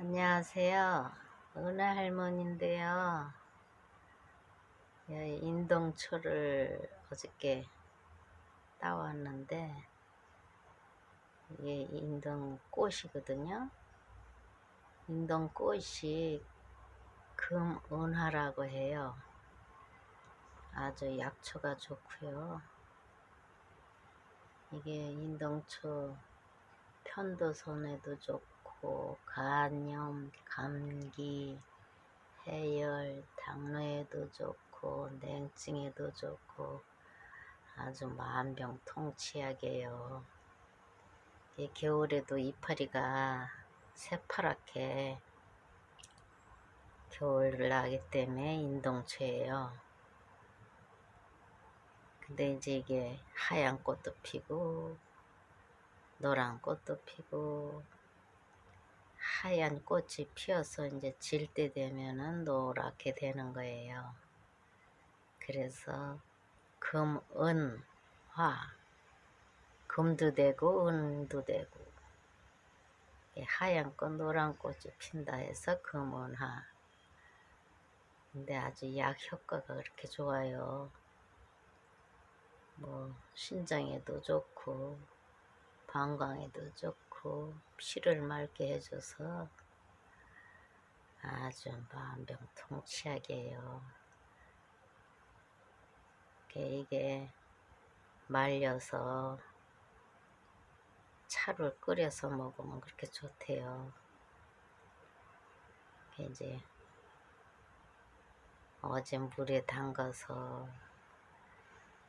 안녕하세요. 은혜 할머니인데요. 예, 인동초를 어저께 따왔는데 이게 인동꽃이거든요. 인동꽃이 금은하라고 해요. 아주 약초가 좋고요. 이게 인동초 편도선에도 좋고 간염, 감기, 해열, 당뇨에도 좋고 냉증에도 좋고 아주 만병통치약이에요. 이 겨울에도 이파리가 새파랗게 겨울 나기 때문에 인동초예요. 근데 이제 이게 하얀 꽃도 피고 노란 꽃도 피고 하얀 꽃이 피어서 이제 질 때 되면은 노랗게 되는 거예요. 그래서 금, 은, 화 금도 되고 은도 되고 이 하얀 꽃 노란 꽃이 핀다 해서 금은화 근데 아주 약 효과가 그렇게 좋아요. 뭐 신장에도 좋고 방광에도 좋고 피를 맑게 해줘서 아주 만병통치약이에요. 이게 말려서 차를 끓여서 먹으면 그렇게 좋대요. 이제 어제 물에 담가서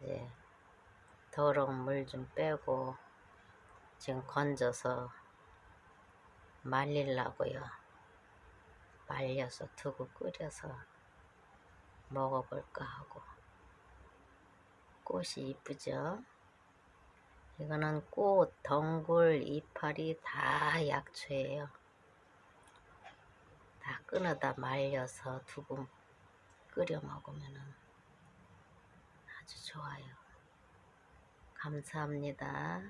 이제 더러운 물 좀 빼고 지금 건져서 말리려고요. 말려서 두고 끓여서 먹어볼까 하고 꽃이 이쁘죠? 이거는 꽃, 덩굴, 이파리 다 약초예요. 다 끊어다 말려서 두고 끓여 먹으면 아주 좋아요. 감사합니다.